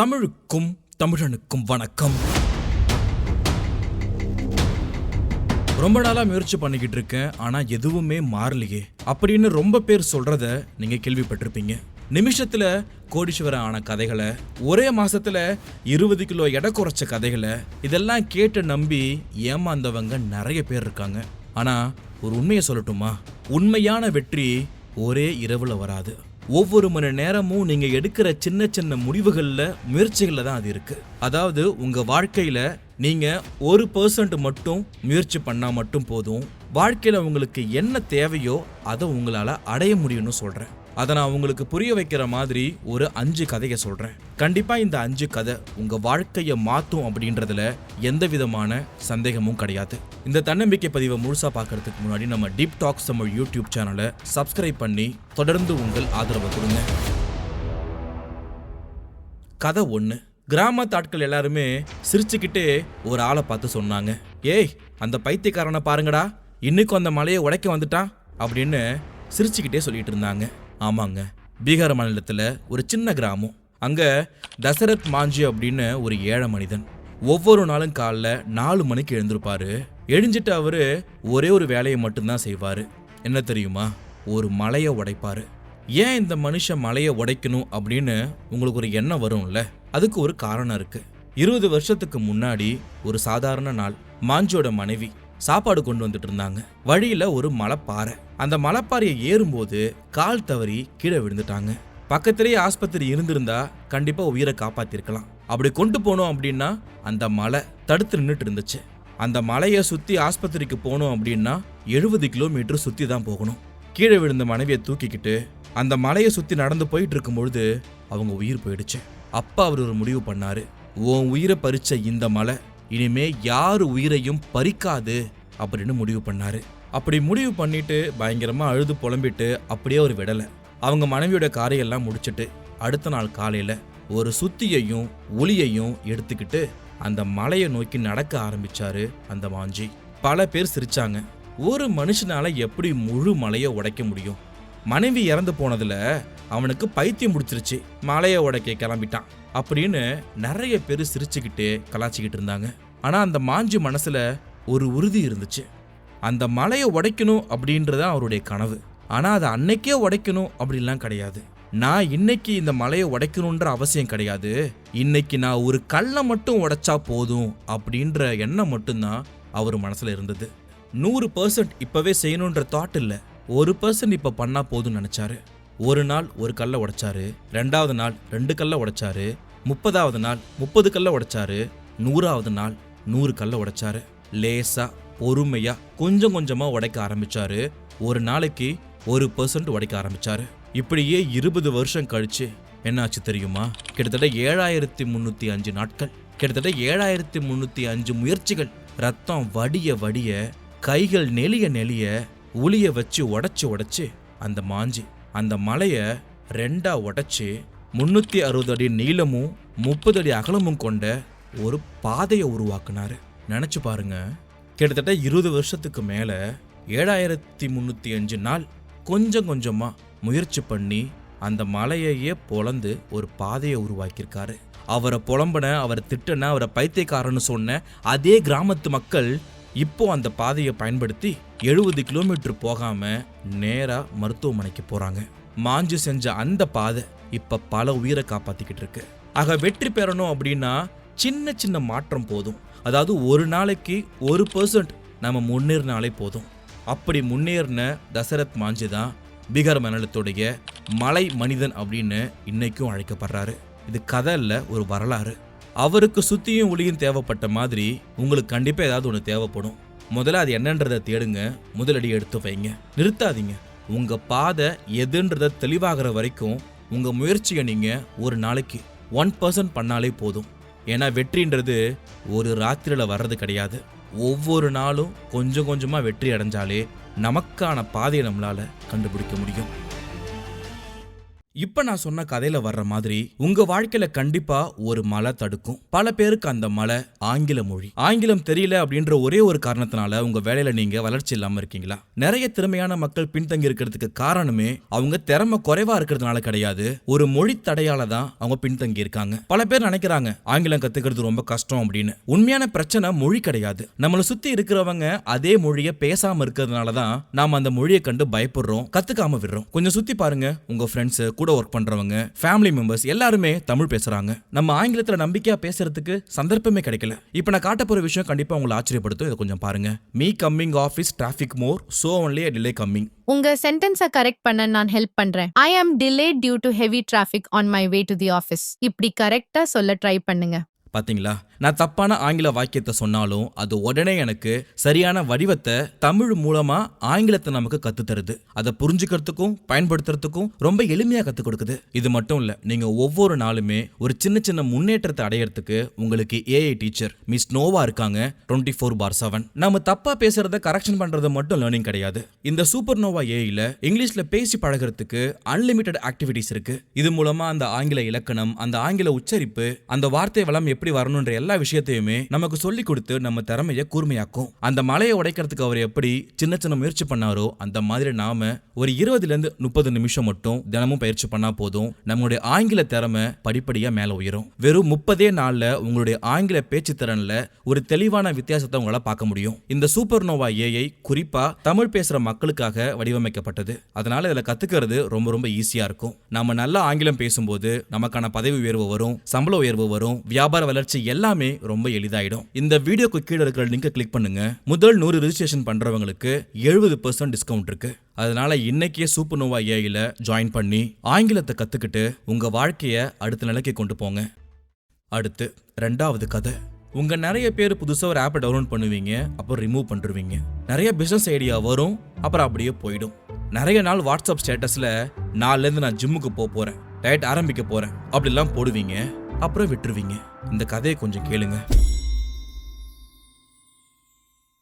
தமிழுக்கும் தமிழனுக்கும் வணக்கம். ரொம்ப நாளாக முயற்சி பண்ணிக்கிட்டு இருக்கேன் ஆனால் எதுவுமே மாறலையே. அப்படின்னு ரொம்ப பேர் சொல்கிறத நீங்கள் கேள்விப்பட்டிருப்பீங்க. நிமிஷத்தில் கோடீஸ்வரன் ஆன கதைகளை ஒரே மாதத்தில் இருபது கிலோ எடை குறைச்ச கதைகளை இதெல்லாம் கேட்டு நம்பி ஏமாந்தவங்க நிறைய பேர் இருக்காங்க. ஆனால் ஒரு உண்மையை சொல்லட்டுமா? உண்மையான வெற்றி ஒரே இரவில் வராது. ஒவ்வொரு மணி நேரமும் நீங்க எடுக்கிற சின்ன சின்ன முடிவுகள்ல முயற்சிகள்ல தான் அது இருக்கு. அதாவது உங்க வாழ்க்கையில நீங்க ஒரு பர்சன்ட் மட்டும் முயற்சி பண்ணா மட்டும் போதும். வாழ்க்கையில் உங்களுக்கு என்ன தேவையோ அதை உங்களால் அடைய முடியும்னு சொல்கிறேன் அதை நான் உங்களுக்கு புரிய வைக்கிற மாதிரி ஒரு அஞ்சு கதையை சொல்கிறேன் கண்டிப்பாக இந்த அஞ்சு கதை உங்கள் வாழ்க்கையை மாற்றும் அப்படின்றதுல எந்த விதமான சந்தேகமும் கிடையாது. இந்த தன்னம்பிக்கை பதிவை முழுசாக பார்க்கறதுக்கு முன்னாடி நம்ம டீப் டாக்ஸ் தமிழ் யூடியூப் சேனலை சப்ஸ்கிரைப் பண்ணி தொடர்ந்து உங்கள் ஆதரவை கொடுங்க. கதை ஒன்று கிராமத்து ஆட்கள் எல்லாருமே சிரிச்சுக்கிட்டே ஒரு ஆளை பார்த்து சொன்னாங்க. ஏய் அந்த பைத்தியக்காரனை பாருங்கடா. இன்னைக்கும் அந்த மலையை உடைக்க வந்துட்டான் அப்படின்னு சிரிச்சுக்கிட்டே சொல்லிட்டு இருந்தாங்க. ஆமாங்க. பீகார் மாநிலத்தில் ஒரு சின்ன கிராமம். அங்கே தசரத் மாஞ்சி அப்படின்னு ஒரு ஏழை மனிதன். ஒவ்வொரு நாளும் காலைல நாலு மணிக்கு எழுந்திருப்பாரு. எழுஞ்சிட்டு அவர் ஒரே ஒரு வேலையை மட்டும்தான் செய்வார். என்ன தெரியுமா? ஒரு மலையை உடைப்பார். ஏன் இந்த மனுஷன் மலையை உடைக்கணும் அப்படின்னு உங்களுக்கு ஒரு எண்ணம் வரும்ல? அதுக்கு ஒரு காரணம் இருக்குது இருபது வருஷத்துக்கு முன்னாடி ஒரு சாதாரண நாள் மாஞ்சியோட மனைவி சாப்பாடு கொண்டு வந்துட்டு இருந்தாங்க. வழியில ஒரு மலைப்பாறை. அந்த மலைப்பாறையை ஏறும்போது கால் தவறி கீழே விழுந்துட்டாங்க. பக்கத்திலேயே ஆஸ்பத்திரி இருந்திருந்தா கண்டிப்பா உயிரை காப்பாத்திருக்கலாம். அப்படி கொண்டு போனோம் அப்படின்னா அந்த மலை தடுத்து நின்றுட்டு இருந்துச்சு. அந்த மலையை சுத்தி ஆஸ்பத்திரிக்கு போனோம் அப்படின்னா எழுபது கிலோமீட்டர் சுத்தி தான் போகணும். கீழே விழுந்த மனைவியை தூக்கிக்கிட்டு அந்த மலையை சுத்தி நடந்து போயிட்டு இருக்கும் பொழுது அவங்க உயிர் போயிடுச்சு. அப்பா அவர் ஒரு முடிவு பண்ணாரு. உன் உயிரை பறிச்ச இந்த மலை இனிமே யார் உயிரையும் பறிக்காது அப்படின்னு முடிவு பண்ணாரு. அப்படி முடிவு பண்ணிட்டு பயங்கரமா அழுது புலம்பிட்டு அப்படியே ஒரு விடலை. அவங்க மனைவியோட காரையெல்லாம் முடிச்சுட்டு அடுத்த நாள் காலையில ஒரு சுத்தியையும் ஒளியையும் எடுத்துக்கிட்டு அந்த மலையை நோக்கி நடக்க ஆரம்பிச்சாரு அந்த மாஞ்சி பல பேர் சிரிச்சாங்க. ஒரு மனுஷனால எப்படி முழு மலையை உடைக்க முடியும்? மனைவி இறந்து போனதுல அவனுக்கு பைத்தியம் பிடிச்சிருச்சு. மலையை உடைக்க கிளம்பிட்டான். அப்படின்னு நிறைய பேர் சிரிச்சுக்கிட்டு கலாச்சிக்கிட்டு இருந்தாங்க. ஆனா அந்த மாஞ்சி மனசுல ஒரு உறுதி இருந்துச்சு. அந்த மலையை உடைக்கணும் அப்படின்றது அவருடைய கனவு. ஆனா அதை அன்னைக்கே உடைக்கணும் அப்படின்லாம் கிடையாது. நான் இன்னைக்கு இந்த மலையை உடைக்கணுன்ற அவசியம் கிடையாது. இன்னைக்கு நான் ஒரு கல்லை மட்டும் உடைச்சா போதும் அப்படின்ற எண்ணம் மட்டும்தான் அவர் மனசுல இருந்தது. நூறு பர்சன்ட் இப்பவே செய்யணுன்ற தாட் இல்லை. ஒரு பர்சன்ட் இப்ப பண்ணா போதும்னு நினைச்சாரு. ஒரு நாள் ஒரு கல்லை உடைச்சாரு ரெண்டாவது நாள் ரெண்டு கல்லை உடைச்சாரு முப்பதாவது நாள் முப்பது கல்லை உடைச்சாரு நூறாவது நாள் நூறு கல்லை உடைச்சாரு. லேசா பொறுமையா கொஞ்சம் கொஞ்சமா உடைக்க ஆரம்பிச்சாரு. ஒரு நாளைக்கு ஒரு பர்சன்ட் உடைக்க ஆரம்பிச்சாரு. இப்படியே இருபது வருஷம் கழிச்சு என்னாச்சு தெரியுமா? கிட்டத்தட்ட ஏழாயிரத்தி முன்னூத்தி அஞ்சு நாட்கள் கிட்டத்தட்ட ஏழாயிரத்தி முன்னூத்தி அஞ்சு முயற்சிகள். ரத்தம் வடிய வடிய கைகள் நெளிய நெளிய உளிய வச்சு உடைச்சு உடைச்சு அந்த மாஞ்சி அந்த மலையை ரெண்டா உடைச்சி முன்னூத்தி அறுபது அடி நீளமும் முப்பது அடி அகலமும் கொண்ட ஒரு பாதையை உருவாக்குனாரு. நினைச்சு பாருங்க. கிட்டத்தட்ட இருபது வருஷத்துக்கு மேல ஏழாயிரத்தி முன்னூத்தி அஞ்சு நாள் கொஞ்சம் கொஞ்சமா முயற்சி பண்ணி அந்த மலையையே பொழந்து ஒரு பாதையை உருவாக்கியிருக்காரு. அவரை புலம்பன அவரை திட்டன அவரை பைத்தியக்காரன்னு சொன்ன அதே கிராமத்து மக்கள் இப்போ அந்த பாதையை பயன்படுத்தி எழுபது கிலோமீட்டர் போகாம நேரா மருத்துவமனைக்கு போறாங்க. மாஞ்சு செஞ்ச அந்த பாதை இப்ப பல உயிரை காப்பாத்திக்கிட்டு இருக்கு. ஆக வெற்றி பெறணும் அப்படின்னா சின்ன சின்ன மாற்றம் போதும். அதாவது ஒரு நாளைக்கு ஒரு பர்சன்ட் நம்ம முன்னேறினாலே போதும். அப்படி முன்னேறின தசரத் மாஞ்சி தான் பீகார் மாநிலத்துடைய மலை மனிதன் அப்படின்னு இன்னைக்கும் அழைக்கப்படுறாரு. இது கதை இல்லை ஒரு வரலாறு. அவருக்கு சுத்தியும் ஒளியும் தேவைப்பட்ட மாதிரி உங்களுக்கு கண்டிப்பா ஏதாவது ஒன்று தேவைப்படும். முதல்ல அது என்னன்றதை தேடுங்க. முதலடி எடுத்து வைங்க. நிறுத்தாதீங்க. உங்க பாதை எதுன்றத தெளிவாகிற வரைக்கும் உங்க முயற்சியை நீங்க ஒரு நாளைக்கு ஒன் பர்சன்ட் பண்ணாலே போதும். ஏன்னா வெற்றின்றது ஒரு ராத்திரியில் வர்றது கிடையாது. ஒவ்வொரு நாளும் கொஞ்சம் கொஞ்சமாக வெற்றி அடைஞ்சாலே நமக்கான பாதையை நம்மளால கண்டுபிடிக்க முடியும். இப்ப நான் சொன்ன கதையில வர்ற மாதிரி உங்க வாழ்க்கையில கண்டிப்பா ஒரு மலை தடுக்கும். பல பேருக்கு அந்த மலை ஆங்கில மொழி. ஆங்கிலம் தெரியல அப்படின்ற ஒரே ஒரு காரணத்தினால உங்க வேலையில நீங்க வளர்ச்சி இல்லாம இருக்கீங்களா? நிறைய திறமையான மக்கள் பின்தங்கி இருக்கிறதுக்கு காரணமே அவங்க திறமை குறைவா இருக்கிறதுனால கிடையாது ஒரு மொழி தடையால தான் அவங்க பின்தங்கி இருக்காங்க. பல பேர் நினைக்கிறாங்க ஆங்கிலம் கத்துக்கிறது ரொம்ப கஷ்டம் அப்படின்னு. உண்மையான பிரச்சனை மொழி கிடையாது. நம்மளை சுத்தி இருக்கிறவங்க அதே மொழியை பேசாம இருக்கிறதுனால தான் நாம அந்த மொழியை கண்டு பயப்படுறோம் கத்துக்காம விடுறோம். கொஞ்சம் சுத்தி பாருங்க உங்க ஃப்ரெண்ட்ஸ் கூட ஒர்க் பண்றவங்க ஃபேமிலி மெம்பர்ஸ் எல்லாருமே தமிழ் பேசுறாங்க. நம்ம ஆங்கிலத்துல நம்பிக்கையா பேசுறதுக்கு சந்தர்ப்பமே கிடைக்கல. இப்போ நான் காட்ட போற விஷயம் கண்டிப்பா உங்களை ஆச்சரியப்படுத்தும். இதை கொஞ்சம் பாருங்க. Me coming office traffic more so only delay coming உங்க சென்டென்ஸை கரெக்ட் பண்ண நான் ஹெல்ப் பண்றேன். I am delayed due to heavy traffic on my way to the office இப்படி கரெக்டா சொல்ல ட்ரை பண்ணுங்க. பாத்தீங்களா? நான் தப்பான ஆங்கில வாக்கியத்தை சொன்னாலும் அது உடனே எனக்கு சரியான வடிவத்தை தமிழ் மூலமா ஆங்கிலத்தை நமக்கு கத்து தருது. அதை புரிஞ்சுக்கிறதுக்கும் பயன்படுத்துறதுக்கும் ரொம்ப எளிமையா கத்து கொடுக்குது. இது மட்டும் இல்ல நீங்க ஒவ்வொரு நாளுமே ஒரு சின்ன சின்ன முன்னேற்றத்தை அடையறதுக்கு உங்களுக்கு ஏஐ டீச்சர் மிஸ் நோவா இருக்காங்க டுவெண்ட்டி ஃபோர் பார் செவன் நம்ம தப்பா பேசுறத கரெக்ஷன் பண்றது மட்டும் லேர்னிங் கிடையாது. இந்த சூப்பர் நோவா ஏஐல இங்கிலீஷ்ல பேசி பழகிறதுக்கு அன்லிமிட்டெட் ஆக்டிவிட்டிஸ் இருக்கு. இது மூலமா அந்த ஆங்கில இலக்கணம் அந்த ஆங்கில உச்சரிப்பு அந்த வார்த்தை வளம் எப்படி வரணுன்ற எல்லா எல்லா விஷயத்தையுமே நமக்கு சொல்லி கொடுத்து நம்ம திறமையை கூர்மையாக்கும். அந்த மலையை உடைக்கிறதுக்கு அவர் எப்படி சின்ன சின்ன முயற்சி பண்ணாரோ அந்த மாதிரி நாம ஒரு இருபதுல இருந்து முப்பது நிமிஷம் மட்டும் தினமும் பயிற்சி பண்ணா போதும். நம்மளுடைய ஆங்கில திறமை படிப்படியா மேல உயரும். வெறும் முப்பதே நாள்ல உங்களுடைய ஆங்கில பேச்சு திறன்ல ஒரு தெளிவான வித்தியாசத்தை உங்களால் பார்க்க முடியும். இந்த சூப்பர் நோவா ஏஐ குறிப்பா தமிழ் பேசுற மக்களுக்காக வடிவமைக்கப்பட்டது. அதனால இதில் கத்துக்கிறது ரொம்ப ரொம்ப ஈஸியா இருக்கும். நம்ம நல்லா ஆங்கிலம் பேசும்போது நமக்கான பதவி உயர்வு வரும் சம்பள உயர்வு வரும் வியாபார வளர்ச்சி எல்லாமே ரொம்ப எளிதாயிடும். இந்த வீடியோக்கு கீழே இருக்கிற லிங்கை கிளிக் பண்ணுங்க. முதல் நூறு ரிஜிஸ்ட்ரேஷன் பண்றவங்களுக்கு எழுபது பர்சன்ட் டிஸ்கவுண்ட் இருக்கு. அதனால இன்னைக்கே சூப்பர் நோவா ஏஐல ஜாயின் பண்ணி ஆங்கிலத்தை கத்துக்கிட்டு உங்க வாழ்க்கைய அடுத்த நிலைக்கு கொண்டு போங்க. அடுத்து ரெண்டாவது கதை. உங்க நிறைய பேர் புதுசா ஒரு ஆப்பை டவுன்லோட் பண்ணுவீங்க அப்புறம் ரிமூவ் பண்ணிருவீங்க. நிறைய பிசினஸ் ஐடியா வரும் அப்புறம் அப்படியே போயிடும். நிறைய நாள் வாட்ஸ்அப் ஸ்டேட்டஸ்ல நாலுலேருந்து நான் ஜிம்முக்கு போக போறேன் டயட் ஆரம்பிக்க போறேன் அப்படிலாம் போடுவீங்க அப்புறம் விட்டுருவீங்க. இந்த கதையை கொஞ்சம் கேளுங்க.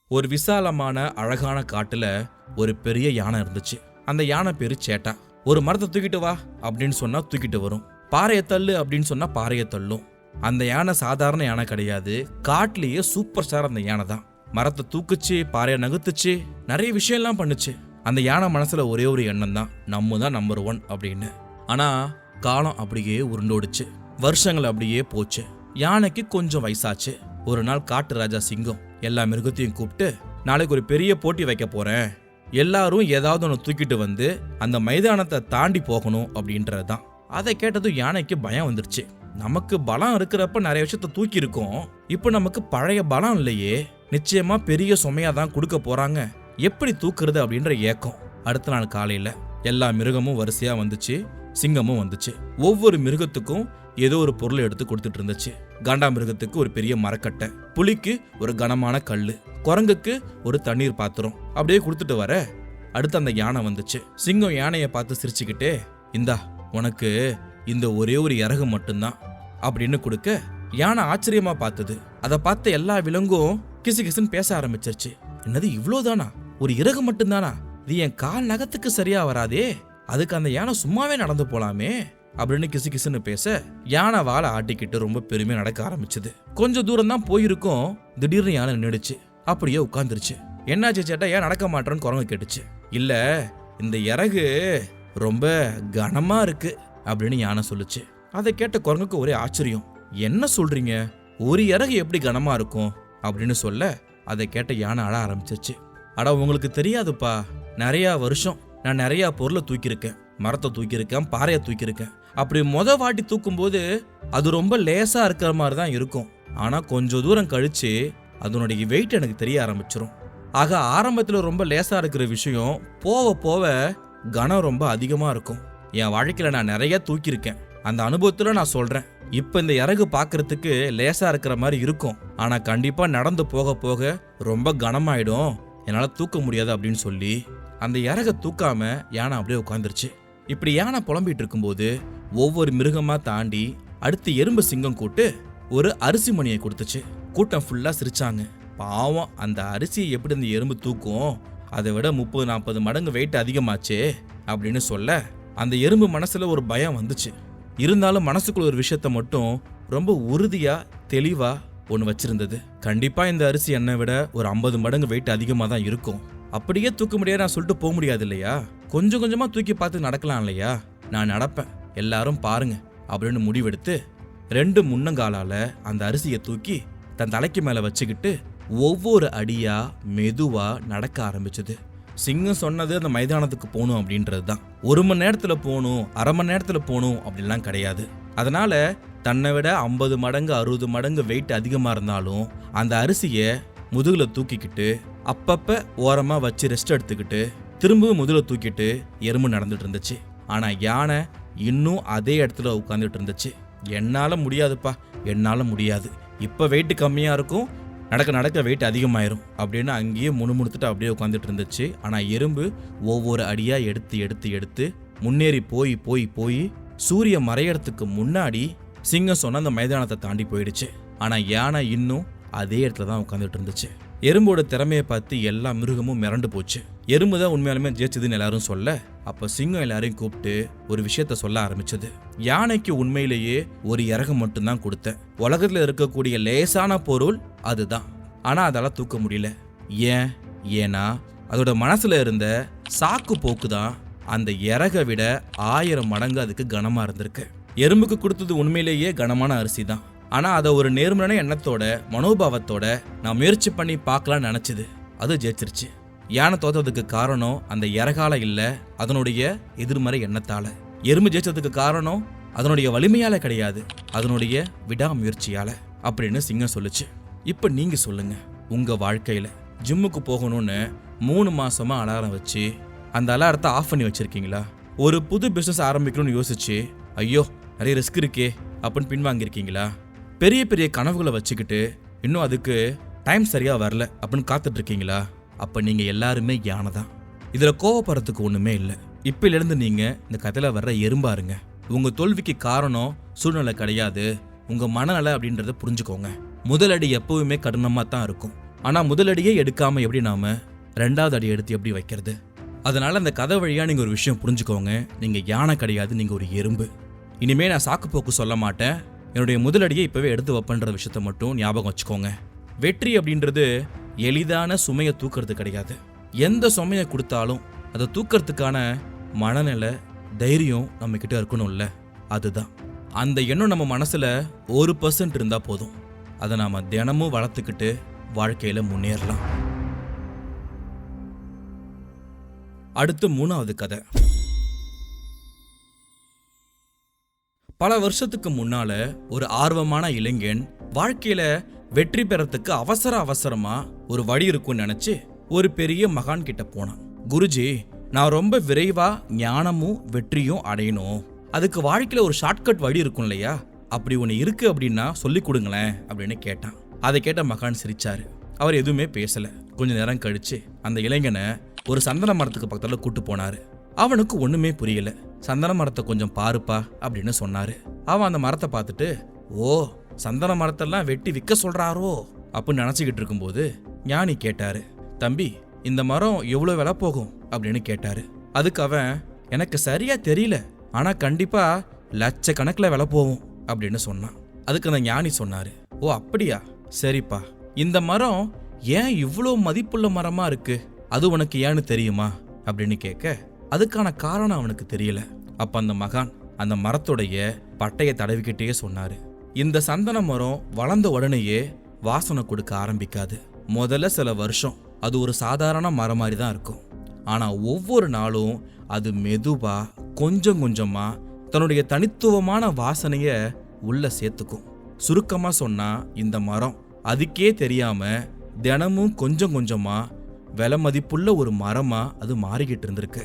ஒரு விசாலமான அழகான காட்டுல ஒரு பெரிய யானை இருந்துச்சு. அந்த யானை பேரு சேட்டா. ஒரு மரத்தை தூக்கிட்டு வா அப்படின்னு சொன்னா தூக்கிட்டு வரும். பாறையை தள்ளு அப்படின்னு சொன்னா பாறையை தள்ளும். அந்த யானை சாதாரண யானை கிடையாது. காட்டிலேயே சூப்பர் ஸ்டார் அந்த யானை தான். மரத்தை தூக்குச்சு பாறையை நகுத்துச்சு நிறைய விஷயம்லாம் பண்ணுச்சு. அந்த யானை மனசுல ஒரே ஒரு எண்ணம் தான். நம்ம தான் நம்பர் ஒன் அப்படின்னு. ஆனா காலம் அப்படியே உருண்டோடுச்சு. வருஷங்கள் அப்படியே போச்சு. யானைக்கு கொஞ்சம் வயசாச்சு. ஒரு நாள் காட்டு ராஜா சிங்கம் எல்லா மிருகத்தையும் கூப்பிட்டு நாளைக்கு ஒரு பெரிய போட்டி வைக்க போறேன். எல்லாரும் ஏதாவது ஒன்று தூக்கிட்டு வந்து அந்த மைதானத்தை தாண்டி போகணும் அப்படின்றது தான் அதை கேட்டதும் யானைக்கு பயம் வந்துருச்சு. நமக்கு பலம் இருக்கிறப்ப நிறைய விஷயத்த தூக்கி இருக்கோம் இப்போ நமக்கு பழைய பலம் இல்லையே. நிச்சயமா பெரிய சுமையா தான் கொடுக்க போறாங்க. எப்படி தூக்குறது? அப்படின்ற ஏக்கம். அடுத்த நாள் காலையில எல்லா மிருகமும் வரிசையா வந்துச்சு. சிங்கமும் வந்துச்சு. ஒவ்வொரு மிருகத்துக்கும் ஏதோ ஒரு பொருளை எடுத்து கொடுத்துட்டு இருந்துச்சு. காண்டாமிருகத்துக்கு ஒரு பெரிய மரக்கட்டை புலிக்கு ஒரு கனமான கல் குரங்குக்கு ஒரு தண்ணீர் பாத்திரம். அப்படியே கொடுத்துட்டு வர. அடுத்து அந்த யானை வந்துச்சு. சிங்கம் யானையை பார்த்து சிரிச்சுக்கிட்டே இந்தா உனக்கு இந்த ஒரே ஒரு இறகு மட்டும்தான் அப்படின்னு கொடுக்க யானை ஆச்சரியமா பார்த்தது. அதை பார்த்த எல்லா விலங்கும் கிசு கிசுன்னு பேச ஆரம்பிச்சிருச்சு. என்னது இவ்வளோதானா ஒரு இறகு மட்டும்தானா? இது என் கால் நகத்துக்கு சரியா வராதே. அதுக்கு அந்த யானை சும்மாவே நடந்து போலாமே. அப்படின்னு கிசு கிசுன்னு பேச யானை வாழை ஆட்டிக்கிட்டு ரொம்ப பெருமையாக நடக்க ஆரம்பிச்சது. கொஞ்சம் தூரம் தான் போயிருக்கும். திடீர்னு யானை நின்றுச்சு அப்படியே உட்காந்துருச்சு என்னாச்சு சேட்டா? ஏன் நடக்க மாட்டேன்னு குரங்கு கேட்டுச்சு. இல்லை இந்த இறகு ரொம்ப கனமாக இருக்கு அப்படின்னு யானை சொல்லுச்சு. அதை கேட்ட குரங்குக்கு ஒரே ஆச்சரியம். என்ன சொல்றீங்க? ஒரு இறகு எப்படி கனமாக இருக்கும்? அப்படின்னு சொல்ல அதை கேட்ட யானை அழ ஆரம்பிச்சிருச்சு. அட உங்களுக்கு தெரியாதுப்பா. நிறையா வருஷம் நான் நிறையா பொருளை தூக்கியிருக்கேன். மரத்தை தூக்கியிருக்கேன் பாறையை தூக்கியிருக்கேன். அப்படி மொத வாட்டி தூக்கும்போது அது ரொம்ப லேசாக இருக்கிற மாதிரி தான் இருக்கும். ஆனால் கொஞ்சம் தூரம் கழித்து அதனுடைய வெயிட் எனக்கு தெரிய ஆரம்பிச்சிடும் ஆக ஆரம்பத்தில் ரொம்ப லேசாக இருக்கிற விஷயம் போக போக கனம் ரொம்ப அதிகமாக இருக்கும். என் வாழ்க்கையில் நான் நிறைய தூக்கியிருக்கேன். அந்த அனுபவத்தில் நான் சொல்கிறேன் இப்போ இந்த இறகு பார்க்குறதுக்கு லேசாக இருக்கிற மாதிரி இருக்கும். ஆனால் கண்டிப்பாக நடந்து போக போக ரொம்ப கனமாயிடும். என்னால் தூக்க முடியாது அப்படின்னு சொல்லி அந்த இறகை தூக்காமல் யானை அப்படியே உட்காந்துருச்சு இப்படி யானை புலம்பிகிட்டு இருக்கும்போது ஒவ்வொரு மிருகமா தாண்டி அடுத்து எறும்பு சிங்கம் கூட்டு ஒரு அரிசி மணியை கொடுத்துச்சு. கூட்டம் ஃபுல்லா சிரிச்சாங்க. பாவம் அந்த அரிசியை எப்படி இந்த எறும்பு தூக்கும்? அதை விட முப்பது நாற்பது மடங்கு வெயிட் அதிகமாச்சே அப்படின்னு சொல்ல அந்த எறும்பு மனசுல ஒரு பயம் வந்துச்சு. இருந்தாலும் மனசுக்குள்ள ஒரு விஷயத்த மட்டும் ரொம்ப உறுதியா தெளிவா ஒன்று வச்சிருந்தது. கண்டிப்பா இந்த அரிசி என்னை விட ஒரு ஐம்பது மடங்கு வெயிட் அதிகமாக தான் இருக்கும். அப்படியே தூக்க முடியாது நான் சொல்லிட்டு போக முடியாது இல்லையா? கொஞ்சம் கொஞ்சமா தூக்கி பார்த்து நடக்கலாம் இல்லையா? நான் நடப்பேன். எல்லாரும் பாருங்க அப்படின்னு முடிவெடுத்து ரெண்டு முன்னங்காலால அந்த அரிசியை தூக்கி தன் தலைக்கு மேலே வச்சுக்கிட்டு ஒவ்வொரு அடியா மெதுவா நடக்க ஆரம்பிச்சது. சிங்கம் சொன்னது அந்த மைதானத்துக்கு போகணும் அப்படின்றது தான். ஒரு மணி நேரத்தில் போகணும் அரை மணி நேரத்தில் போகணும் அப்படிலாம் கிடையாது. அதனால தன்னை விட ஐம்பது மடங்கு அறுபது மடங்கு வெயிட் அதிகமாக இருந்தாலும் அந்த அரிசியை முதுகில் தூக்கிக்கிட்டு அப்பப்போ ஓரமாக வச்சு ரெஸ்ட் எடுத்துக்கிட்டு திரும்பவும் முதுகில் தூக்கிட்டு எறும்பு நடந்துட்டு இருந்துச்சு. ஆனால் யானை இன்னும் அதே இடத்துல உட்காந்துட்டு இருந்துச்சு என்னால் முடியாதுப்பா. என்னால் முடியாது. இப்போ வெயிட் கம்மியாக இருக்கும். நடக்க நடக்க வெயிட் அதிகமாயிரும். அப்படின்னு அங்கேயே முணுமுணுத்துட்டு அப்படியே உட்காந்துட்டு இருந்துச்சு ஆனால் எறும்பு ஒவ்வொரு அடியாக எடுத்து எடுத்து எடுத்து முன்னேறி போய் போய் போய் சூரிய மறையறதுக்கு முன்னாடி சிங்கம் சொன்ன அந்த மைதானத்தை தாண்டி போயிடுச்சு. ஆனால் யானை இன்னும் அதே இடத்துல தான் உட்காந்துட்டு இருந்துச்சு எறும்போட திறமையை பார்த்து எல்லா மிருகமும் மிரண்டு போச்சு. எறும்பு தான் உண்மையாலுமே ஜெயிச்சதுன்னு எல்லாரும் சொல்ல அப்போ சிங்கம் எல்லாரையும் கூப்பிட்டு ஒரு விஷயத்த சொல்ல ஆரம்பிச்சது. யானைக்கு உண்மையிலேயே ஒரு இறகம் மட்டும்தான் கொடுத்தேன். உலகத்தில் இருக்கக்கூடிய லேசான பொருள் அதுதான். ஆனால் அதால் தூக்க முடியல. ஏன்? ஏன்னா அதோட மனசில் இருந்த சாக்கு போக்கு தான் அந்த இறகை விட ஆயிரம் மடங்கு அதுக்கு கனமாக இருந்திருக்கு. எறும்புக்கு கொடுத்தது உண்மையிலேயே கனமான அரிசி தான். ஆனால் அதை ஒரு நேர்மறையான எண்ணத்தோட மனோபாவத்தோட நான் முயற்சி பண்ணி பார்க்கலாம்னு நினச்சிது. அது ஜெயிச்சிருச்சு. யானை தோத்ததுக்கு காரணம் அந்த இறகால இல்லை அதனுடைய எதிர்மறை எண்ணத்தால. எறும்பு ஜெயிச்சதுக்கு காரணம் அதனுடைய வலிமையால கிடையாது அதனுடைய விடாமுயற்சியால அப்படின்னு சிங்கம் சொல்லுச்சு. இப்ப நீங்க சொல்லுங்க உங்க வாழ்க்கையில ஜிம்முக்கு போகணும்னு மூணு மாசமா அலாரம் வச்சு அந்த அலாரத்தை ஆஃப் பண்ணி வச்சிருக்கீங்களா? ஒரு புது பிசினஸ் ஆரம்பிக்கணும்னு யோசிச்சு ஐயோ நிறைய ரிஸ்க் இருக்கே அப்படின்னு பின்வாங்கியிருக்கீங்களா? பெரிய பெரிய கனவுகளை வச்சுக்கிட்டு இன்னும் அதுக்கு டைம் சரியா வரல அப்படின்னு காத்துட்டு இருக்கீங்களா? அப்போ நீங்கள் எல்லாருமே யானை தான் இதில் கோவப்படுறதுக்கு ஒன்றுமே இல்லை. இப்பிலிருந்து நீங்கள் இந்த கதையில் வர்ற எறும்பாருங்க உங்கள் தோல்விக்கு காரணம் சூழ்நிலை கிடையாது. உங்கள் மனநல அப்படின்றத புரிஞ்சுக்கோங்க. முதலடி எப்பவுமே கடினமாக தான் இருக்கும். ஆனால் முதலடியே எடுக்காமல் எப்படி நாம் ரெண்டாவது அடி எடுத்து எப்படி வைக்கிறது? அதனால் அந்த கதை வழியாக நீங்கள் ஒரு விஷயம் புரிஞ்சுக்கோங்க. நீங்கள் யானை கிடையாது நீங்கள் ஒரு எறும்பு. இனிமே நான் சாக்குப்போக்கு சொல்ல மாட்டேன். என்னுடைய முதலடியை இப்போவே எடுத்து வைப்பன்ற விஷயத்த மட்டும் ஞாபகம் வச்சுக்கோங்க. வெற்றி அப்படின்றது எளிதான சுமையை தூக்குறது கிடையாது. எந்த சுமையை கொடுத்தாலும் அதை தூக்கிறதுக்கான மனநிலை தைரியம் நம்ம கிட்ட இருக்கணும்ல. அதுதான். அந்த எண்ணம் நம்ம மனசுல ஒரு பர்சன்ட் இருந்தா போதும். அதை நாம தினமும் வளர்த்துக்கிட்டு வாழ்க்கையில முன்னேறலாம். அடுத்து மூணாவது கதை. பல வருஷத்துக்கு முன்னால ஒரு ஆர்வமான இளைஞன் வாழ்க்கையில வெற்றி பெறத்துக்கு அவசர அவசரமா ஒரு வழி இருக்கும்னு நினச்சி ஒரு பெரிய மகான் கிட்ட போனான். குருஜி நான் ரொம்ப விரைவாக ஞானமும் வெற்றியும் அடையணும். அதுக்கு வாழ்க்கையில் ஒரு ஷார்ட்கட் வழி இருக்கும் இல்லையா? அப்படி ஒன்று இருக்கு அப்படின்னா சொல்லி கொடுங்களேன் அப்படின்னு கேட்டான். அதை கேட்ட மகான் சிரிச்சாரு. அவர் எதுவுமே பேசலை. கொஞ்ச நேரம் கழிச்சு அந்த இளைஞனை ஒரு சந்தன மரத்துக்கு பக்கத்தில் கூட்டு போனார். அவனுக்கு ஒன்றுமே புரியல. சந்தன மரத்தை கொஞ்சம் பாருப்பா அப்படின்னு சொன்னார். அவன் அந்த மரத்தை பார்த்துட்டு ஓ சந்தன மரத்தெல்லாம் வெட்டி விற்க சொல்கிறாரோ அப்படின்னு நினச்சிக்கிட்டு இருக்கும்போது ஞானி கேட்டாரு தம்பி இந்த மரம் எவ்வளோ விலை போகும்? அப்படின்னு கேட்டாரு. அதுக்கு அவன் எனக்கு சரியா தெரியல ஆனா கண்டிப்பா லட்சக்கணக்கில் விலை போகும் அப்படின்னு சொன்னான். அதுக்கு அந்த ஞானி சொன்னாரு ஓ அப்படியா? சரிப்பா. இந்த மரம் ஏன் இவ்வளோ மதிப்புள்ள மரமா இருக்கு? அது உனக்கு ஏன்னு தெரியுமா? அப்படின்னு கேட்க அதுக்கான காரணம் அவனுக்கு தெரியல. அப்ப அந்த மகான் அந்த மரத்துடைய பட்டையை தடவிக்கிட்டே சொன்னாரு. இந்த சந்தன மரம் வளர்ந்த உடனேயே வாசனை கொடுக்க ஆரம்பிக்காது. முதல்ல சில வருஷம். அது ஒரு சாதாரண மரம் மாதிரி தான் இருக்கும். ஆனால் ஒவ்வொரு நாளும் அது மெதுவாக கொஞ்சம் கொஞ்சமாக தன்னுடைய தனித்துவமான வாசனையை உள்ளே சேர்த்துக்கும். சுருக்கமாக சொன்னால் இந்த மரம் அதுக்கே தெரியாமல் தினமும் கொஞ்சம் கொஞ்சமாக விலை மதிப்புள்ள ஒரு மரமாக அது மாறிக்கிட்டு இருந்திருக்கு.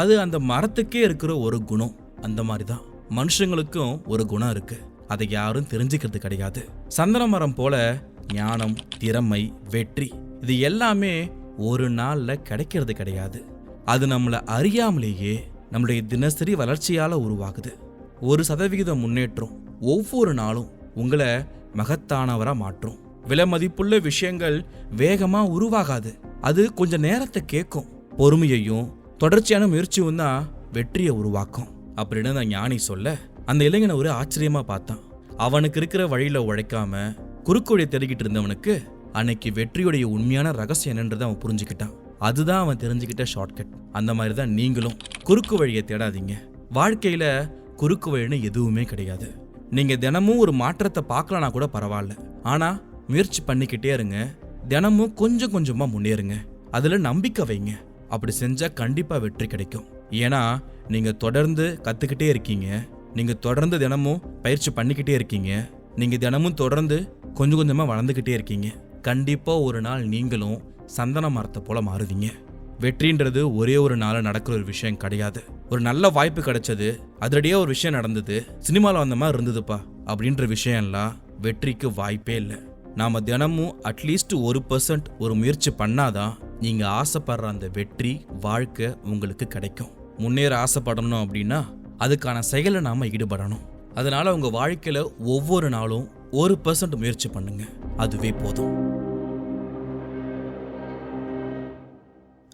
அது அந்த மரத்துக்கே இருக்கிற ஒரு குணம் அந்த மாதிரி தான். மனுஷங்களுக்கும் ஒரு குணம் இருக்குது அதை யாரும் தெரிஞ்சுக்கிறது கிடையாது. சந்தன மரம் போல ஞானம் திறமை வெற்றி இது எல்லாமே ஒரு நாளில் கிடைக்கிறது கிடையாது. அது நம்மளை அறியாமலேயே நம்மளுடைய தினசரி வளர்ச்சியால் உருவாகுது. ஒரு சதவிகித முன்னேற்றம் ஒவ்வொரு நாளும் உங்களை மகத்தானவராக மாற்றும். விலை மதிப்புள்ள விஷயங்கள் வேகமாக உருவாகாது. அது கொஞ்சம் நேரத்தை கேட்கும் பொறுமையையும் தொடர்ச்சியான முயற்சியும் தான் வெற்றியை உருவாக்கும். அப்படின்னு அந்த ஞானி சொல்ல அந்த இளைஞனை ஒரு ஆச்சரியமாக பார்த்தான். அவனுக்கு இருக்கிற வழியில் உழைக்காம குறுக்கு வழியை தேடிக்கிட்டு இருந்தவனுக்கு அன்னைக்கு வெற்றியுடைய உண்மையான ரகசியம் என்னன்றதை அவன் புரிஞ்சுக்கிட்டான். அதுதான் அவன் தெரிஞ்சுக்கிட்ட ஷார்ட்கட் அந்த மாதிரி தான் நீங்களும் குறுக்கு வழியை தேடாதீங்க. வாழ்க்கையில் குறுக்கு வழின்னு எதுவுமே கிடையாது. நீங்கள் தினமும் ஒரு மாற்றத்தை பார்க்கலனா கூட பரவாயில்ல. ஆனால் முயற்சி பண்ணிக்கிட்டே இருங்க. தினமும் கொஞ்சம் கொஞ்சமாக முன்னேறுங்க. அதில் நம்பிக்கை வைங்க. அப்படி செஞ்சால் கண்டிப்பாக வெற்றி கிடைக்கும். ஏன்னா நீங்கள் தொடர்ந்து கற்றுக்கிட்டே இருக்கீங்க. நீங்கள் தொடர்ந்து தினமும் பயிற்சி பண்ணிக்கிட்டே இருக்கீங்க. நீங்கள் தினமும் தொடர்ந்து கொஞ்சம் கொஞ்சமாக வளர்ந்துக்கிட்டே இருக்கீங்க. கண்டிப்பாக ஒரு நாள் நீங்களும் சந்தன மரத்தை போல மாறுவீங்க. வெற்றின்றது ஒரே ஒரு நாளில் நடக்கிற ஒரு விஷயம் கிடையாது. ஒரு நல்ல வாய்ப்பு கிடைச்சது அதிரடியாக ஒரு விஷயம் நடந்தது சினிமாவில் வந்த மாதிரி இருந்ததுப்பா அப்படின்ற விஷயம்லாம் வெற்றிக்கு வாய்ப்பே இல்லை. நாம் தினமும் அட்லீஸ்ட் ஒரு பர்சன்ட் ஒரு முயற்சி பண்ணாதான் நீங்கள் ஆசைப்படுற அந்த வெற்றி வாழ்க்கை உங்களுக்கு கிடைக்கும். முன்னேற ஆசைப்படணும் அப்படின்னா அதுக்கான செயலை நாம் ஈடுபடணும். அதனால் உங்கள் வாழ்க்கையில் ஒவ்வொரு நாளும் ஒரு பர்சன்ட் முயற்சி பண்ணுங்க. அதுவே போதும்.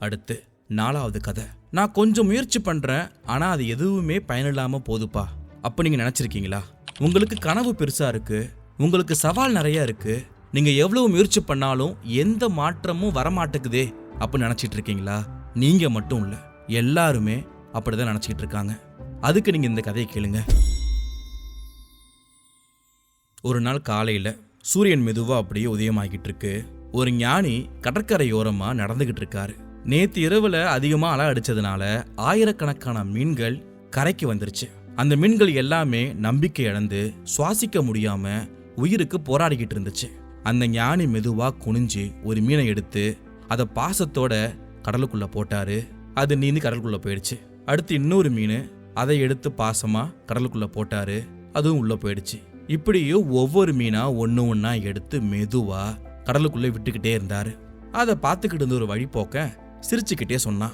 அடுத்து நாலாவது கதை. நான் கொஞ்சம் முயற்சி பண்ணுறேன் ஆனால் அது எதுவுமே பயனில்லாமல் போதுப்பா. அப்போ நீங்கள் நினச்சிருக்கீங்களா? உங்களுக்கு கனவு பெருசாக இருக்குது உங்களுக்கு சவால் நிறையா இருக்குது நீங்கள் எவ்வளோ முயற்சி பண்ணாலும் எந்த மாற்றமும் வரமாட்டேங்குதே அப்படின்னு நினச்சிட்டு இருக்கீங்களா நீங்கள் மட்டும் இல்லை எல்லாருமே அப்படிதான் நினச்சிக்கிட்டு இருக்காங்க அதுக்கு நீங்கள் இந்த கதையை கேளுங்கள் ஒரு நாள் காலையில் சூரியன் மெதுவாக அப்படியே உதயமாகிட்டு இருக்கு ஒரு ஞானி கடற்கரையோரமாக நடந்துகிட்டு இருக்காரு நேத்து இரவுல அதிகமாக அலை அடிச்சதுனால ஆயிரக்கணக்கான மீன்கள் கரைக்கு வந்துருச்சு. அந்த மீன்கள் எல்லாமே நம்பிக்கை இழந்து சுவாசிக்க முடியாம உயிருக்கு போராடிக்கிட்டு இருந்துச்சு அந்த ஞானி மெதுவாக குனிஞ்சு ஒரு மீனை எடுத்து அதை பாசத்தோட கடலுக்குள்ள போட்டாரு. அது நீந்து கடலுக்குள்ள போயிடுச்சு. அடுத்து இன்னொரு மீன் அதை எடுத்து பாசமா கடலுக்குள்ள போட்டாரு. அதுவும் உள்ள போயிடுச்சு. இப்படியே ஒவ்வொரு மீனா ஒன்று ஒன்றா எடுத்து மெதுவா கடலுக்குள்ளே விட்டுக்கிட்டே இருந்தார். அதை பார்த்துக்கிட்டு இருந்த ஒரு வழிபோக்க சிரிச்சுக்கிட்டே சொன்னான்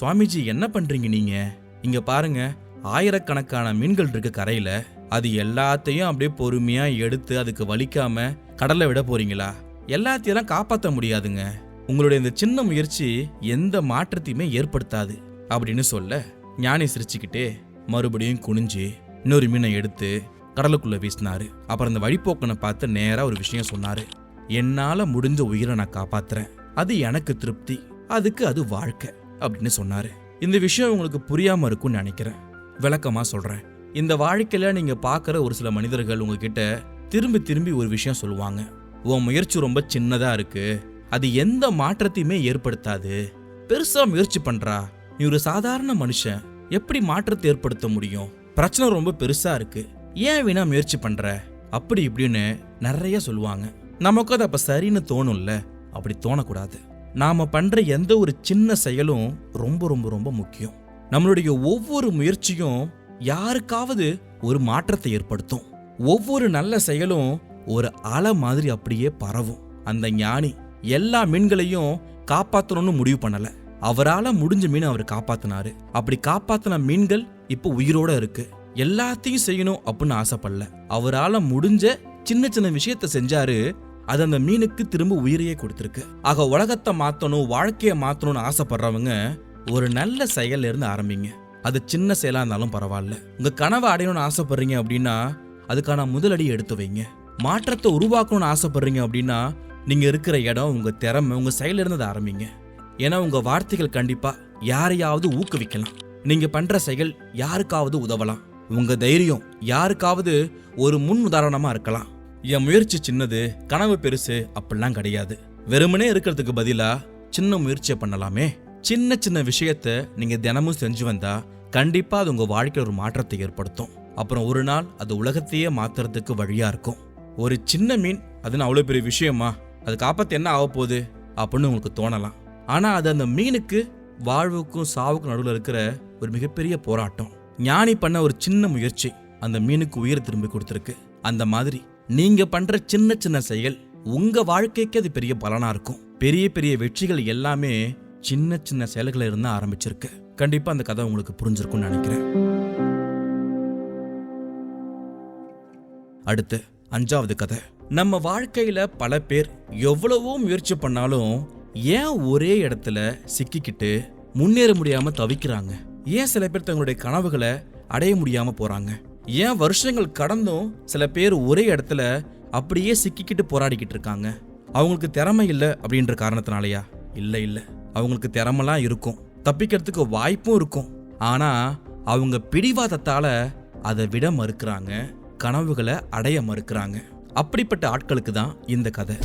சுவாமிஜி என்ன பண்றீங்க நீங்க? இங்க பாருங்க ஆயிரக்கணக்கான மீன்கள் இருக்கு கரையில. அது எல்லாத்தையும் அப்படியே பொறுமையா எடுத்து அதுக்கு வலிக்காம கடல்ல விட போறீங்களா? எல்லாத்தையும் காப்பாற்ற முடியாதுங்க. உங்களுடைய இந்த சின்ன முயற்சி எந்த மாற்றத்தையுமே ஏற்படுத்தாது அப்படின்னு சொல்ல ஞானி சிரிச்சுக்கிட்டே மறுபடியும் குனிஞ்சு இன்னொரு மீனை எடுத்து கடலுக்குள்ளே வீசினாரு. அப்புறம் அந்த வழிப்போக்கனை பார்த்து நேராக ஒரு விஷயம் சொன்னாரு. என்னால் முடிஞ்ச உயிரை நான் காப்பாத்துறேன். அது எனக்கு திருப்தி. அதுக்கு அது வாழ்க்கை. அப்படின்னு சொன்னாரு. இந்த விஷயம் உங்களுக்கு புரியாமல் இருக்கும்னு நினைக்கிறேன். விளக்கமாக சொல்கிறேன் இந்த வாழ்க்கையில் நீங்கள் பார்க்குற ஒரு சில மனிதர்கள் உங்ககிட்ட திரும்பி திரும்பி ஒரு விஷயம் சொல்லுவாங்க. உன் முயற்சி ரொம்ப சின்னதாக இருக்குது அது எந்த மாற்றத்தையுமே ஏற்படுத்தாது. பெருசாக முயற்சி பண்ணுறா நீ ஒரு சாதாரண மனுஷன். எப்படி மாற்றத்தை ஏற்படுத்த முடியும்? பிரச்சனை ரொம்ப பெருசாக இருக்குது ஏன் வீணா முயற்சி பண்ற? அப்படி இப்படின்னு நிறைய சொல்லுவாங்க. நமக்கு அது அப்ப சரின்னு தோணும்ல. அப்படி தோணக்கூடாது. நாம பண்ற எந்த ஒரு சின்ன செயலும் ரொம்ப ரொம்ப ரொம்ப முக்கியம். நம்மளுடைய ஒவ்வொரு முயற்சியும் யாருக்காவது ஒரு மாற்றத்தை ஏற்படுத்தும். ஒவ்வொரு நல்ல செயலும் ஒரு அலை மாதிரி அப்படியே பரவும். அந்த ஞானி எல்லா மீன்களையும் காப்பாத்தணும்னு முடிவு பண்ணல. அவரால் முடிஞ்ச மீன் அவர் காப்பாத்தினாரு. அப்படி காப்பாத்தின மீன்கள் இப்போ உயிரோட இருக்குது எல்லாத்தையும் செய்யணும் அப்படின்னு ஆசைப்படல. அவரால் முடிஞ்ச சின்ன சின்ன விஷயத்த செஞ்சாரு அது அந்த மீனுக்கு திரும்ப உயிரையே கொடுத்துருக்கு. ஆக உலகத்தை மாற்றணும் வாழ்க்கையை மாற்றணும்னு ஆசைப்படுறவங்க ஒரு நல்ல செயல்ல இருந்து ஆரம்பிங்க. அது சின்ன செயலாக இருந்தாலும் பரவாயில்ல. உங்கள் கனவை அடையணும்னு ஆசைப்படுறீங்க அப்படின்னா அதுக்கான முதலடி எடுத்து வைங்க. மாற்றத்தை உருவாக்கணும்னு ஆசைப்படுறீங்க அப்படின்னா நீங்கள் இருக்கிற இடம் உங்கள் திறமை உங்கள் செயலிருந்து அதை ஆரம்பிங்க. ஏன்னா உங்கள் வார்த்தைகள் கண்டிப்பாக யாரையாவது ஊக்குவிக்கலாம். நீங்கள் பண்ணுற செயல் யாருக்காவது உதவலாம். உங்க தைரியம் யாருக்காவது ஒரு முன் உதாரணமா இருக்கலாம். என் முயற்சி சின்னது கனவு பெருசு அப்படிலாம் கிடையாது. வெறுமனே இருக்கிறதுக்கு பதிலா சின்ன முயற்சியை பண்ணலாமே. சின்ன சின்ன விஷயத்த நீங்க தினமும் செஞ்சு வந்தா கண்டிப்பா அது உங்க வாழ்க்கையில் ஒரு மாற்றத்தை ஏற்படுத்தும். அப்புறம் ஒரு நாள் அது உலகத்தையே மாத்துறதுக்கு வழியா இருக்கும். ஒரு சின்ன மீன் அதுன்னு அவ்வளோ பெரிய விஷயமா? அது காப்பாத்து என்ன ஆக போகுது? அப்படின்னு உங்களுக்கு தோணலாம். ஆனா அது அந்த மீனுக்கு வாழ்வுக்கும் சாவுக்கும் நடுவில் இருக்கிற ஒரு மிகப்பெரிய போராட்டம். ஞானி பண்ண ஒரு சின்ன முயற்சி அந்த மீனுக்கு உயிர் திரும்பி கொடுத்துருக்கு. அந்த மாதிரி நீங்க பண்ற சின்ன சின்ன செயல் உங்க வாழ்க்கைக்கு அது பெரிய பலனா இருக்கும். பெரிய பெரிய வெற்றிகள் எல்லாமே சின்ன சின்ன செயல்களை இருந்தா ஆரம்பிச்சிருக்கு. கண்டிப்பா அந்த கதை உங்களுக்கு புரிஞ்சிருக்கும்னு நினைக்கிறேன். அடுத்து அஞ்சாவது கதை. நம்ம வாழ்க்கையில பல பேர் எவ்வளவோ முயற்சி பண்ணாலும் ஏன் ஒரே இடத்துல சிக்கிக்கிட்டு முன்னேற முடியாம தவிக்கிறாங்க? ஏன் சில பேர் தங்களுடைய கனவுகளை அடைய முடியாமல் போகிறாங்க ஏன் வருஷங்கள் கடந்தும் சில பேர் ஒரே இடத்துல அப்படியே சிக்கிக்கிட்டு போராடிக்கிட்டு இருக்காங்க? அவங்களுக்கு திறமை இல்லை அப்படின்ற காரணத்தினாலயா? இல்லை இல்லை. அவங்களுக்கு திறமெல்லாம் இருக்கும். தப்பிக்கிறதுக்கு வாய்ப்பும் இருக்கும். ஆனால் அவங்க பிடிவாதத்தால் அதை விட மறுக்கிறாங்க. கனவுகளை அடைய மறுக்கிறாங்க. அப்படிப்பட்ட ஆட்களுக்கு தான் இந்த கதை.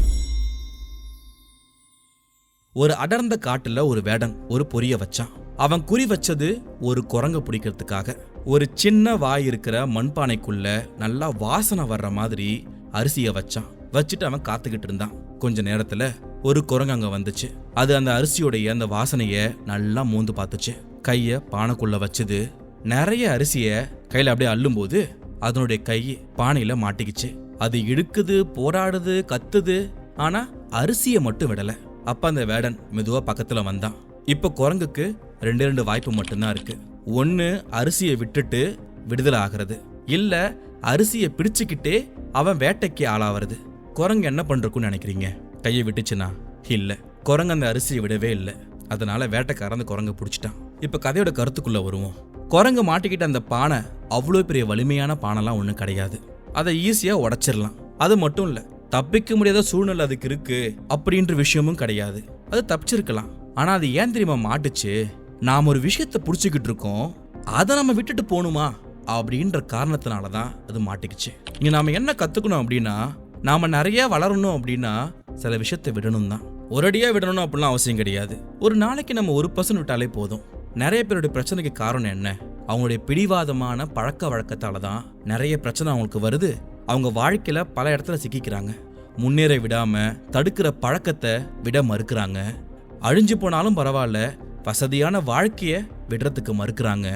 ஒரு அடர்ந்த காட்டுல ஒரு வேடன் ஒரு பொரிய வச்சான். அவன் குறி வச்சது ஒரு குரங்க பிடிக்கிறதுக்காக. ஒரு சின்ன வாய் இருக்கிற மண்பானைக்குள்ள நல்லா வாசனை வர்ற மாதிரி அரிசிய வச்சான். வச்சுட்டு அவன் காத்துக்கிட்டு இருந்தான். கொஞ்ச நேரத்துல ஒரு குரங்கு அங்க வந்துச்சு. அது அந்த அரிசியோடைய அந்த வாசனைய நல்லா மூந்து பார்த்துச்சு. கைய பானைக்குள்ள வச்சது. நிறைய அரிசிய கையில அப்படியே அள்ளும்போது அதனுடைய கை பானையில மாட்டிக்கிச்சு. அது இழுக்குது போராடுது கத்துது. ஆனா அரிசியை மட்டும் விடலை. அப்ப அந்த வேடன் மெதுவா பக்கத்துல வந்தான். இப்ப குரங்குக்கு ரெண்டு ரெண்டு வாய்ப்பு மட்டும்தான் இருக்கு. ஒன்னு அரிசியை விட்டுட்டு விடுதலை ஆகிறது. இல்ல அரிசியை பிடிச்சுக்கிட்டே அவன் வேட்டைக்கு ஆளாவது குரங்கு என்ன பண்றக்குன்னு நினைக்கிறீங்க? கையை விட்டுச்சுன்னா? இல்ல. குரங்கு அந்த அரிசியை விடவே இல்லை. அதனால வேட்டைக்காரன் அந்த குரங்கை பிடிச்சிட்டான். இப்ப கதையோட கருத்துக்குள்ள வருவோம். குரங்கு மாட்டிக்கிட்ட அந்த பானை அவ்வளோ பெரிய வலிமையான பானைலாம் ஒன்றும் கிடையாது. அதை ஈஸியாக உடச்சிடலாம் அது மட்டும் இல்லை தப்பிக்க முடியாத சூழ்நிலை அதுக்கு இருக்கு அப்படின்ற விஷயமும் கிடையாது. அது தப்பிச்சிருக்கலாம். ஆனா அது ஏன் தெரியுமா மாட்டுச்சு? நாம் ஒரு விஷயத்தை புடிச்சுக்கிட்டு இருக்கோம். அதை நம்ம விட்டுட்டு போகணுமா அப்படின்ற காரணத்தினால தான் அது மாட்டிக்கிச்சு. இங்க நாம என்ன கத்துக்கணும் அப்படின்னா நாம நிறைய வளரணும் அப்படின்னா சில விஷயத்தை விடணும் தான் ஒரடியா விடணும் அப்படிலாம் அவசியம் கிடையாது. ஒரு நாளைக்கு நம்ம ஒரு பர்சன்ட் விட்டாலே போதும். நிறைய பேருடைய பிரச்சனைக்கு காரணம் என்ன? அவங்களுடைய பிடிவாதமான பழக்க வழக்கத்தால தான் நிறைய பிரச்சனை அவங்களுக்கு வருது. அவங்க வாழ்க்கையில் பல இடத்துல சிக்கிக்கிறாங்க. முன்னேற விடாமல் தடுக்கிற பழக்கத்தை விட மறுக்கிறாங்க. அழிஞ்சு போனாலும் பரவாயில்ல வசதியான வாழ்க்கையை விடுறதுக்கு மறுக்கிறாங்க.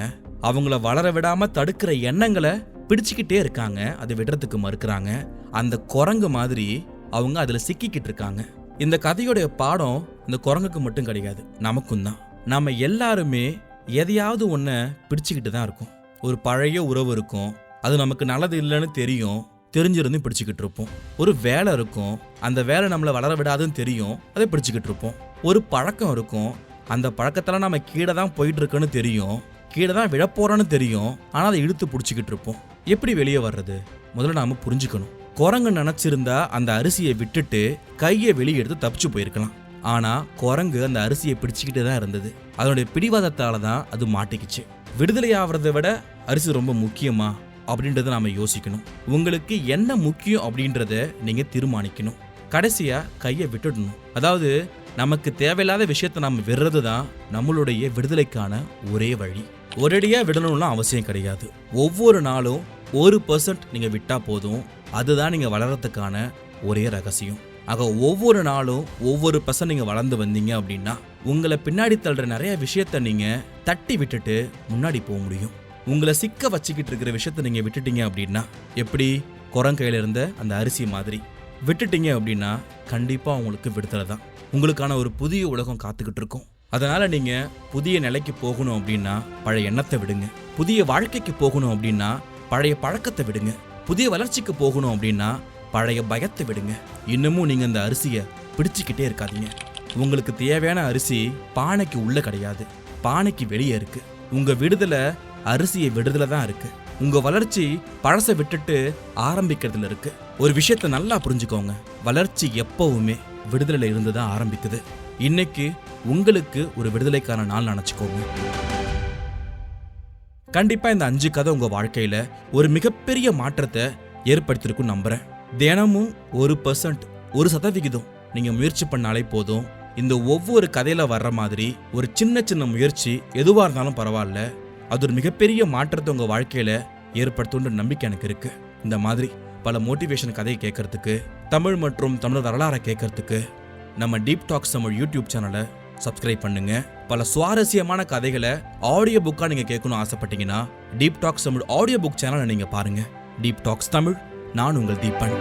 அவங்கள வளர விடாமல் தடுக்கிற எண்ணங்களை பிடிச்சிக்கிட்டே இருக்காங்க அதை விடுறதுக்கு மறுக்கிறாங்க. அந்த குரங்கு மாதிரி அவங்க அதில் சிக்கிக்கிட்டு இருக்காங்க. இந்த கதையோடைய பாடம் இந்த குரங்குக்கு மட்டும் கிடையாது நமக்கும் தான். நம்ம எல்லாருமே எதையாவது ஒன்றை பிடிச்சிக்கிட்டு தான் இருக்கோம். ஒரு பழைய உறவு இருக்கும் அது நமக்கு நல்லது இல்லைன்னு தெரியும் தெரிஞ்சிருந்தும் பிடிச்சிக்கிட்டு இருப்போம். ஒரு வேலை இருக்கும் அந்த வேலை நம்மளை வளர விடாதுன்னு தெரியும் அதை பிடிச்சிக்கிட்டு இருப்போம். ஒரு பழக்கம் இருக்கும் அந்த பழக்கத்தில் நம்ம கீழே தான் போயிட்டு இருக்கோன்னு தெரியும் கீழே தான் விழப்போறோன்னு தெரியும் ஆனால் அதை இழுத்து பிடிச்சிக்கிட்டு இருப்போம். எப்படி வெளியே வர்றது? முதல்ல நாம புரிஞ்சுக்கணும். குரங்கு நினச்சிருந்தா அந்த அரிசியை விட்டுட்டு கையை வெளியே எடுத்து தப்பிச்சு போயிருக்கலாம். ஆனால் குரங்கு அந்த அரிசியை பிடிச்சிக்கிட்டே தான் இருந்தது. அதனுடைய பிடிவாதத்தால் தான் அது மாட்டிக்கிச்சு. விடுதலை ஆகிறத விட அரிசி ரொம்ப முக்கியமா? அப்படின்றத நாம யோசிக்கணும். உங்களுக்கு என்ன முக்கியம் அப்படின்றத நீங்க தீர்மானிக்கணும். கடைசியா கையை விட்டுடணும். அதாவது நமக்கு தேவையில்லாத விஷயத்தை நம்ம விடுறது தான் நம்மளுடைய விடுதலைக்கான ஒரே வழி. ஒரேடியாக விடணும்லாம் அவசியம் கிடையாது. ஒவ்வொரு நாளும் ஒரு பர்சன்ட் நீங்கள் விட்டால் போதும். அதுதான் நீங்கள் வளர்றதுக்கான ஒரே ரகசியம். ஆக ஒவ்வொரு நாளும் ஒவ்வொரு பர்சன்ட் நீங்கள் வளர்ந்து வந்தீங்க அப்படின்னா உங்களை பின்னாடி தள்ளுற நிறைய விஷயத்த நீங்கள் தட்டி விட்டுட்டு முன்னாடி போக முடியும். உங்களை சிக்க வச்சுக்கிட்டு இருக்கிற விஷயத்த நீங்கள் விட்டுட்டீங்க அப்படின்னா எப்படி? குரங்கையில் இருந்த அந்த அரிசி மாதிரி. விட்டுட்டீங்க அப்படின்னா கண்டிப்பாக உங்களுக்கு விடுதலை தான். உங்களுக்கான ஒரு புதிய உலகம் காத்துக்கிட்டு இருக்கும். அதனால் நீங்கள் புதிய நிலைக்கு போகணும் அப்படின்னா பழைய எண்ணத்தை விடுங்க. புதிய வாழ்க்கைக்கு போகணும் அப்படின்னா பழைய பழக்கத்தை விடுங்க. புதிய வளர்ச்சிக்கு போகணும் அப்படின்னா பழைய பயத்தை விடுங்க. இன்னமும் நீங்கள் அந்த அரிசியை பிடிச்சிக்கிட்டே இருக்காதீங்க. உங்களுக்கு தேவையான அரிசி பானைக்கு உள்ளே கிடையாது. பானைக்கு வெளியே இருக்குது உங்கள் விடுதலை அரிசியை விடுதலை தான் இருக்கு. உங்க வளர்ச்சி பழசை விட்டுட்டு ஆரம்பிக்கிறதுல இருக்கு. ஒரு விஷயத்த நல்லா புரிஞ்சுக்கோங்க. வளர்ச்சி எப்பவுமே விடுதலையில இருந்து தான் ஆரம்பிக்குது. இன்னைக்கு உங்களுக்கு ஒரு விடுதலைக்கான நாள் நினைச்சுக்கோங்க. கண்டிப்பா இந்த அஞ்சு கதை உங்க வாழ்க்கையில ஒரு மிகப்பெரிய மாற்றத்தை ஏற்படுத்திருக்கும் நம்புறேன். தினமும் ஒரு பர்சன்ட் ஒரு சதவிகிதம் நீங்க முயற்சி பண்ணாலே போதும். இந்த ஒவ்வொரு கதையில வர்ற மாதிரி ஒரு சின்ன சின்ன முயற்சி எதுவா இருந்தாலும் பரவாயில்ல. அது ஒரு மிகப்பெரிய மாற்றத்தை உங்கள் வாழ்க்கையில் ஏற்படுத்தும்ன்ற நம்பிக்கை எனக்கு இருக்குது இந்த மாதிரி பல மோட்டிவேஷன் கதையை கேட்கறதுக்கு தமிழ் மற்றும் தமிழ் வரலாறை கேட்கறதுக்கு நம்ம டீப் டாக்ஸ் தமிழ் யூடியூப் சேனலை சப்ஸ்கிரைப் பண்ணுங்க. பல சுவாரஸ்யமான கதைகளை ஆடியோ புக்காக நீங்கள் கேட்கணும் ஆசைப்பட்டீங்கன்னா deep talks Tamil audio book சேனலை நீங்கள் பாருங்கள் டீப் டாக்ஸ் தமிழ் நான் உங்கள் தீபன்.